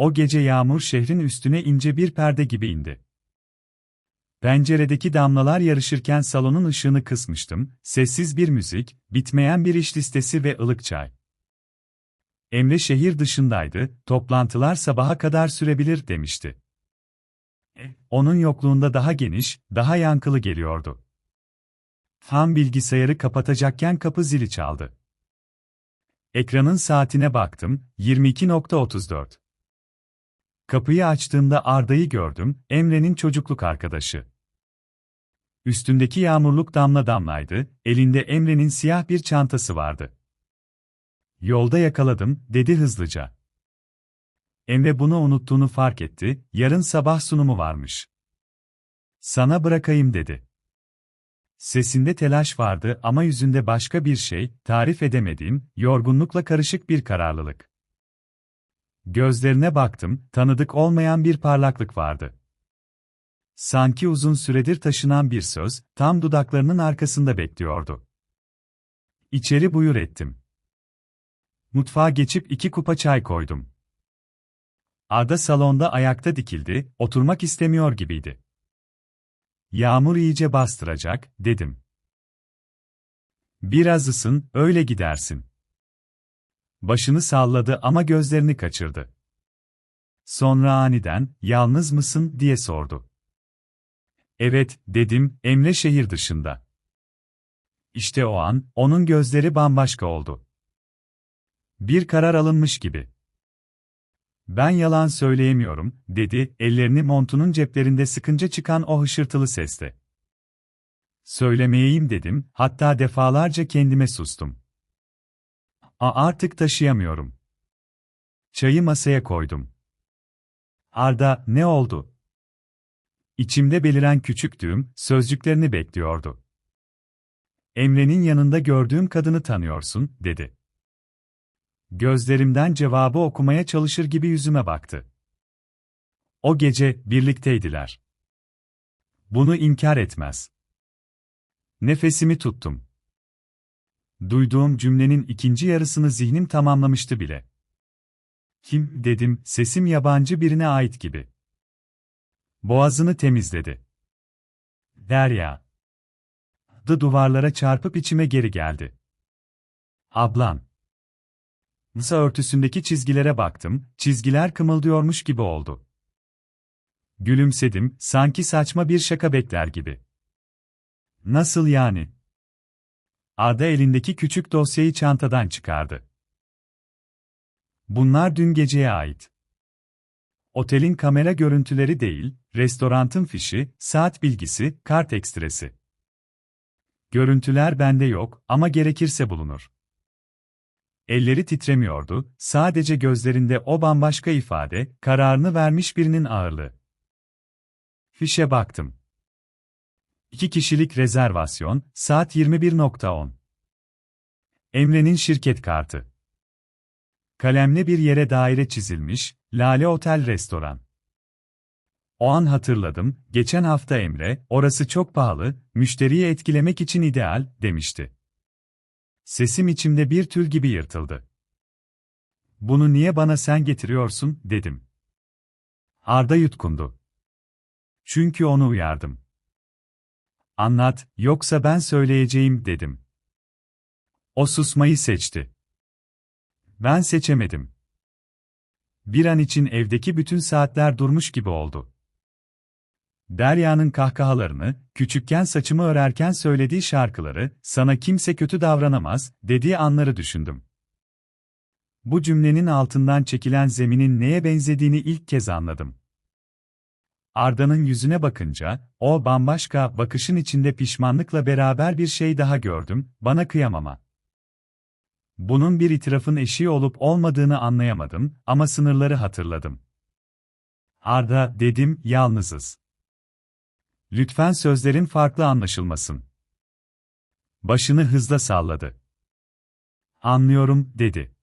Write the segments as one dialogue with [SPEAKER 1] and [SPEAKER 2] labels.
[SPEAKER 1] O gece yağmur şehrin üstüne ince bir perde gibi indi. Penceredeki damlalar yarışırken salonun ışığını kısmıştım, sessiz bir müzik, bitmeyen bir iş listesi ve ılık çay. Emre şehir dışındaydı, toplantılar sabaha kadar sürebilir demişti. Onun yokluğunda daha geniş, daha yankılı geliyordu. Tam bilgisayarı kapatacakken kapı zili çaldı. Ekranın saatine baktım, 22.34. Kapıyı açtığımda Arda'yı gördüm, Emre'nin çocukluk arkadaşı. Üstündeki yağmurluk damla damlaydı, elinde Emre'nin siyah bir çantası vardı. Yolda yakaladım, dedi hızlıca. Emre bunu unuttuğunu fark etti, yarın sabah sunumu varmış. Sana bırakayım dedi. Sesinde telaş vardı ama yüzünde başka bir şey, tarif edemediğim, yorgunlukla karışık bir kararlılık. Gözlerine baktım, tanıdık olmayan bir parlaklık vardı. Sanki uzun süredir taşınan bir söz, tam dudaklarının arkasında bekliyordu. İçeri buyur ettim. Mutfağa geçip iki kupa çay koydum. Arda salonda ayakta dikildi, oturmak istemiyor gibiydi. Yağmur iyice bastıracak, dedim. Biraz ısın, öyle gidersin. Başını salladı ama gözlerini kaçırdı. Sonra aniden, yalnız mısın, diye sordu. Evet, dedim, Emre şehir dışında. İşte o an, onun gözleri bambaşka oldu. Bir karar alınmış gibi. Ben yalan söyleyemiyorum, dedi, ellerini montunun ceplerinde sıkınca çıkan o hışırtılı sesle. Söylemeyeyim dedim, hatta defalarca kendime sustum. A artık taşıyamıyorum. Çayı masaya koydum. Arda, ne oldu? İçimde beliren küçük düğüm, sözcüklerini bekliyordu. Emre'nin yanında gördüğüm kadını tanıyorsun, dedi. Gözlerimden cevabı okumaya çalışır gibi yüzüme baktı. O gece birlikteydiler. Bunu inkar etmez. Nefesimi tuttum. Duyduğum cümlenin ikinci yarısını zihnim tamamlamıştı bile. Kim dedim, sesim yabancı birine ait gibi. Boğazını temizledi. Derya. Dı duvarlara çarpıp içime geri geldi. Ablam. Masa örtüsündeki çizgilere baktım, çizgiler kımıldıyormuş gibi oldu. Gülümsedim, sanki saçma bir şaka bekler gibi. Nasıl yani? Arda elindeki küçük dosyayı çantadan çıkardı. Bunlar dün geceye ait. Otelin kamera görüntüleri değil, restorantın fişi, saat bilgisi, kart ekstresi. Görüntüler bende yok ama gerekirse bulunur. Elleri titremiyordu, sadece gözlerinde o bambaşka ifade, kararını vermiş birinin ağırlığı. Fişe baktım. İki kişilik rezervasyon, saat 21.10. Emre'nin şirket kartı. Kalemle bir yere daire çizilmiş, Lale Otel Restoran. O an hatırladım, geçen hafta Emre, orası çok pahalı, müşteriyi etkilemek için ideal, demişti. Sesim içimde bir tül gibi yırtıldı. Bunu niye bana sen getiriyorsun, dedim. Arda yutkundu. Çünkü onu uyardım. Anlat, yoksa ben söyleyeceğim, dedim. O susmayı seçti. Ben seçemedim. Bir an için evdeki bütün saatler durmuş gibi oldu. Derya'nın kahkahalarını, küçükken saçımı örerken söylediği şarkıları, sana kimse kötü davranamaz, dediği anları düşündüm. Bu cümlenin altından çekilen zeminin neye benzediğini ilk kez anladım. Arda'nın yüzüne bakınca, o bambaşka bakışın içinde pişmanlıkla beraber bir şey daha gördüm, bana kıyamama. Bunun bir itirafın eşiği olup olmadığını anlayamadım ama sınırları hatırladım. Arda, dedim, yalnızız. Lütfen sözlerin farklı anlaşılmasın. Başını hızla salladı. Anlıyorum, dedi.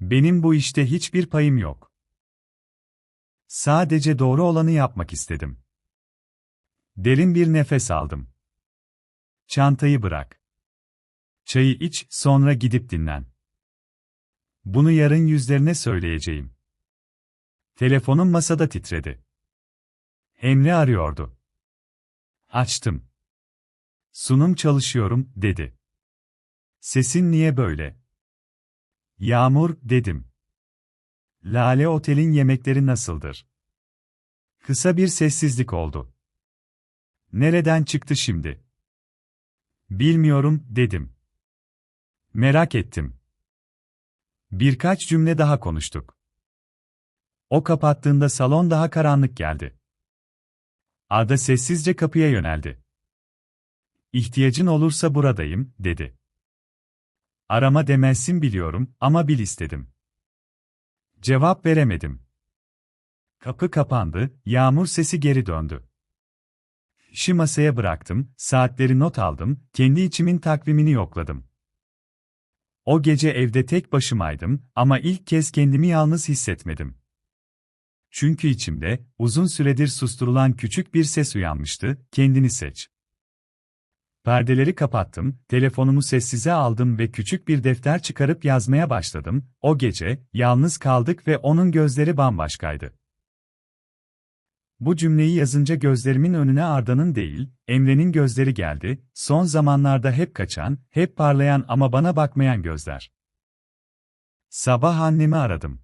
[SPEAKER 1] Benim bu işte hiçbir payım yok. Sadece doğru olanı yapmak istedim. Derin bir nefes aldım. Çantayı bırak. Çayı iç, sonra gidip dinlen. Bunu yarın yüzlerine söyleyeceğim. Telefonum masada titredi. Emre arıyordu. Açtım. Sunum çalışıyorum, dedi. Sesin niye böyle? Yağmur, dedim. Lale Otel'in yemekleri nasıldır? Kısa bir sessizlik oldu. Nereden çıktı şimdi? Bilmiyorum, dedim. Merak ettim. Birkaç cümle daha konuştuk. O kapattığında salon daha karanlık geldi. Arda sessizce kapıya yöneldi. İhtiyacın olursa buradayım, dedi. Arama demezsin biliyorum ama bil istedim. Cevap veremedim. Kapı kapandı, yağmur sesi geri döndü. İşi masaya bıraktım, saatleri not aldım, kendi içimin takvimini yokladım. O gece evde tek başımaydım ama ilk kez kendimi yalnız hissetmedim. Çünkü içimde, uzun süredir susturulan küçük bir ses uyanmıştı, kendini seç. Perdeleri kapattım, telefonumu sessize aldım ve küçük bir defter çıkarıp yazmaya başladım. O gece, yalnız kaldık ve onun gözleri bambaşkaydı. Bu cümleyi yazınca gözlerimin önüne Arda'nın değil, Emre'nin gözleri geldi, son zamanlarda hep kaçan, hep parlayan ama bana bakmayan gözler. Sabah annemi aradım.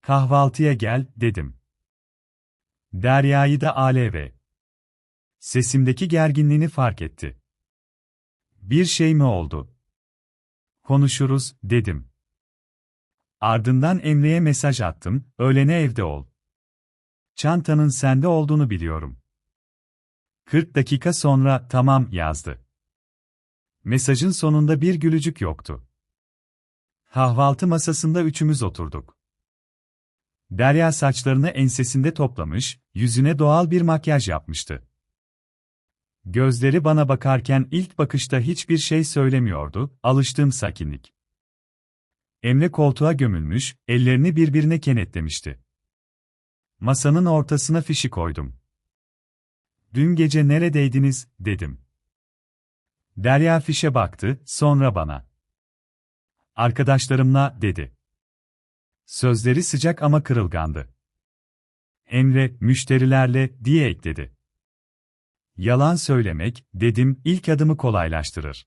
[SPEAKER 1] Kahvaltıya gel, dedim. Derya'yı da Alev. Sesimdeki gerginliğini fark etti. Bir şey mi oldu? Konuşuruz, dedim. Ardından Emre'ye mesaj attım, öğlene evde ol. Çantanın sende olduğunu biliyorum. 40 dakika sonra tamam yazdı. Mesajın sonunda bir gülücük yoktu. Kahvaltı masasında üçümüz oturduk. Derya saçlarını ensesinde toplamış, yüzüne doğal bir makyaj yapmıştı. Gözleri bana bakarken ilk bakışta hiçbir şey söylemiyordu, alıştığım sakinlik. Emre koltuğa gömülmüş, ellerini birbirine kenetlemişti. Masanın ortasına fişi koydum. Dün gece neredeydiniz, dedim. Derya fişe baktı, sonra bana. Arkadaşlarımla, dedi. Sözleri sıcak ama kırılgandı. Emre, müşterilerle, diye ekledi. Yalan söylemek, dedim, ilk adımı kolaylaştırır.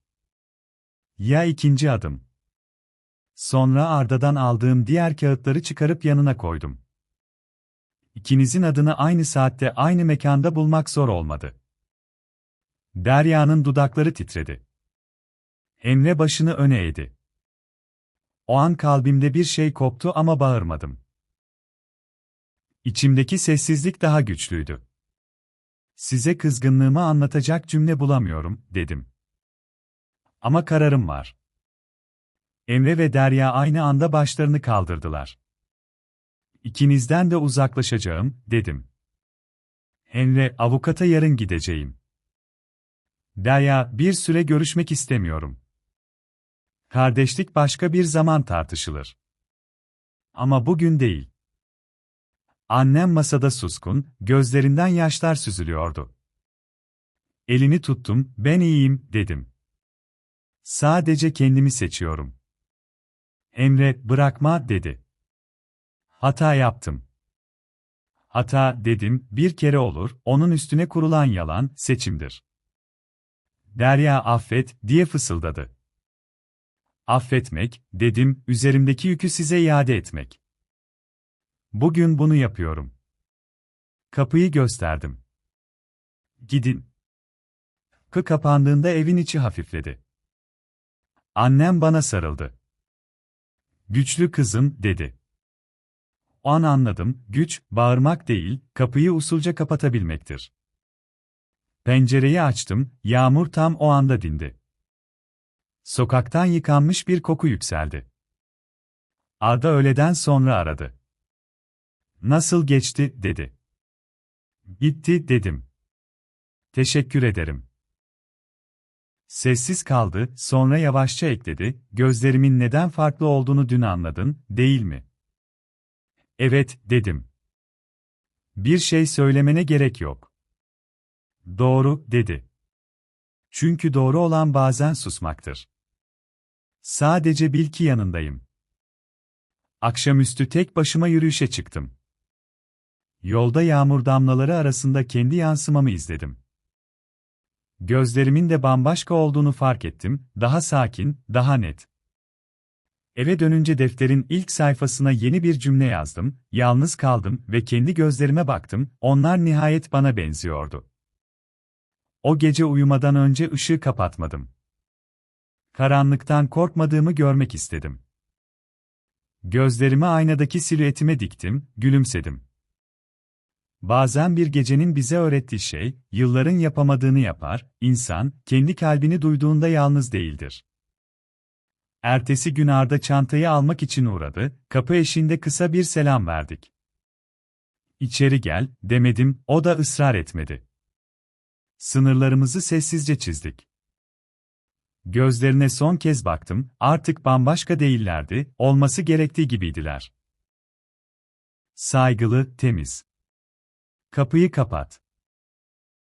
[SPEAKER 1] Ya ikinci adım? Sonra Arda'dan aldığım diğer kağıtları çıkarıp yanına koydum. İkinizin adını aynı saatte aynı mekanda bulmak zor olmadı. Derya'nın dudakları titredi. Emre başını öne eğdi. O an kalbimde bir şey koptu ama bağırmadım. İçimdeki sessizlik daha güçlüydü. Size kızgınlığımı anlatacak cümle bulamıyorum, dedim. Ama kararım var. Emre ve Derya aynı anda başlarını kaldırdılar. İkinizden de uzaklaşacağım, dedim. Emre, avukata yarın gideceğim. Derya, bir süre görüşmek istemiyorum. Kardeşlik başka bir zaman tartışılır. Ama bugün değil. Annem masada suskun, gözlerinden yaşlar süzülüyordu. Elini tuttum, ben iyiyim, dedim. Sadece kendimi seçiyorum. Emre, bırakma, dedi. Hata yaptım. Hata, dedim, bir kere olur, onun üstüne kurulan yalan, seçimdir. Derya affet, diye fısıldadı. Affetmek, dedim, üzerimdeki yükü size iade etmek. Bugün bunu yapıyorum. Kapıyı gösterdim. Gidin. Kı kapandığında evin içi hafifledi. Annem bana sarıldı. Güçlü kızım, dedi. O an anladım, güç, bağırmak değil, kapıyı usulca kapatabilmektir. Pencereyi açtım, yağmur tam o anda dindi. Sokaktan yıkanmış bir koku yükseldi. Arda öğleden sonra aradı. Nasıl geçti, dedi. Bitti, dedim. Teşekkür ederim. Sessiz kaldı, sonra yavaşça ekledi, gözlerimin neden farklı olduğunu dün anladın, değil mi? Evet, dedim. Bir şey söylemene gerek yok. Doğru, dedi. Çünkü doğru olan bazen susmaktır. Sadece bil ki yanındayım. Akşamüstü tek başıma yürüyüşe çıktım. Yolda yağmur damlaları arasında kendi yansımamı izledim. Gözlerimin de bambaşka olduğunu fark ettim, daha sakin, daha net. Eve dönünce defterin ilk sayfasına yeni bir cümle yazdım, yalnız kaldım ve kendi gözlerime baktım, onlar nihayet bana benziyordu. O gece uyumadan önce ışığı kapatmadım. Karanlıktan korkmadığımı görmek istedim. Gözlerimi aynadaki silüetime diktim, gülümsedim. Bazen bir gecenin bize öğrettiği şey, yılların yapamadığını yapar, insan, kendi kalbini duyduğunda yalnız değildir. Ertesi gün Arda çantayı almak için uğradı, kapı eşiğinde kısa bir selam verdik. İçeri gel, demedim, o da ısrar etmedi. Sınırlarımızı sessizce çizdik. Gözlerine son kez baktım, artık bambaşka değillerdi, olması gerektiği gibiydiler. Saygılı, temiz. Kapıyı kapat.